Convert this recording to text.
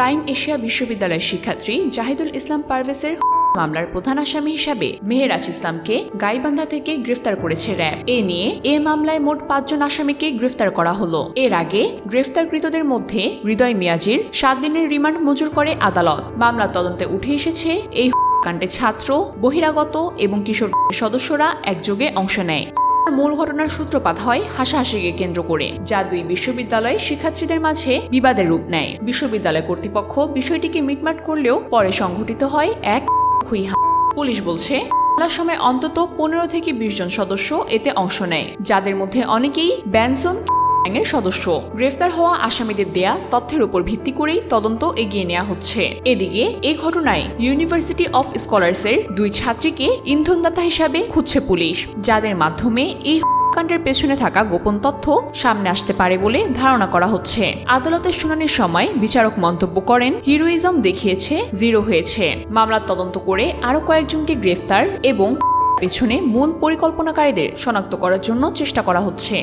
Prime Asia বিশ্ববিদ্যালয়ের শিক্ষার্থী জাহিদুল ইসলাম পারভেসের মামলার প্রধান আসামি হিসাবে মেহেরাজ ইসলামকে গাইবান্ধা থেকে গ্রেফতার করেছে র্যাব। এ নিয়ে এ মামলায় মোট পাঁচজন আসামিকে গ্রেফতার করা হলো। এর আগে গ্রেফতারকৃতদের মধ্যে হৃদয় মিয়াজির, সাত দিনের রিমান্ড মঞ্জুর করে আদালত। মামলা তদন্তে উঠে এসেছে, এই কাণ্ডে ছাত্র, বহিরাগত এবং কিশোর সদস্যরা একযোগে অংশ নেয়। মূল ঘটনার সূত্রপাত হয় হাসাহাসিকে কেন্দ্র করে, যা দুই বিশ্ববিদ্যালয় শিক্ষার্থীদের মাঝে বিবাদের রূপ নেয়। বিশ্ববিদ্যালয় কর্তৃপক্ষ বিষয়টিকে মিটমাট করলেও পরে সংঘটিত হয় এক পুলিশ বলছে, হামলার সময় অন্তত পনেরো থেকে বিশ জন সদস্য এতে অংশ নেয়, যাদের মধ্যে অনেকেই ব্যানসন গ্যাংয়ের সদস্য। গ্রেফতার হওয়া আসামিদের দেয়া তথ্যের উপর ভিত্তি করেই তদন্ত এগিয়ে নেওয়া হচ্ছে। এদিকে এই ঘটনায় ইউনিভার্সিটি অফ স্কলার্সের দুই ছাত্রীকে ইন্ধনদাতা হিসাবে খুঁজছে পুলিশ, যাদের মাধ্যমে এই কাণ্ডের পেছনে থাকা গোপন তথ্য সামনে আসতে পারে বলে ধারণা করা হচ্ছে। আদালতের শুনানির সময় বিচারক মন্তব্য করেন, হিরোইজম দেখিয়েছে, জিরো হয়েছে। মামলার তদন্ত করে আরও কয়েকজনকে গ্রেফতার এবং পেছনে মূল পরিকল্পনাকারীদের শনাক্ত করার জন্য চেষ্টা করা হচ্ছে।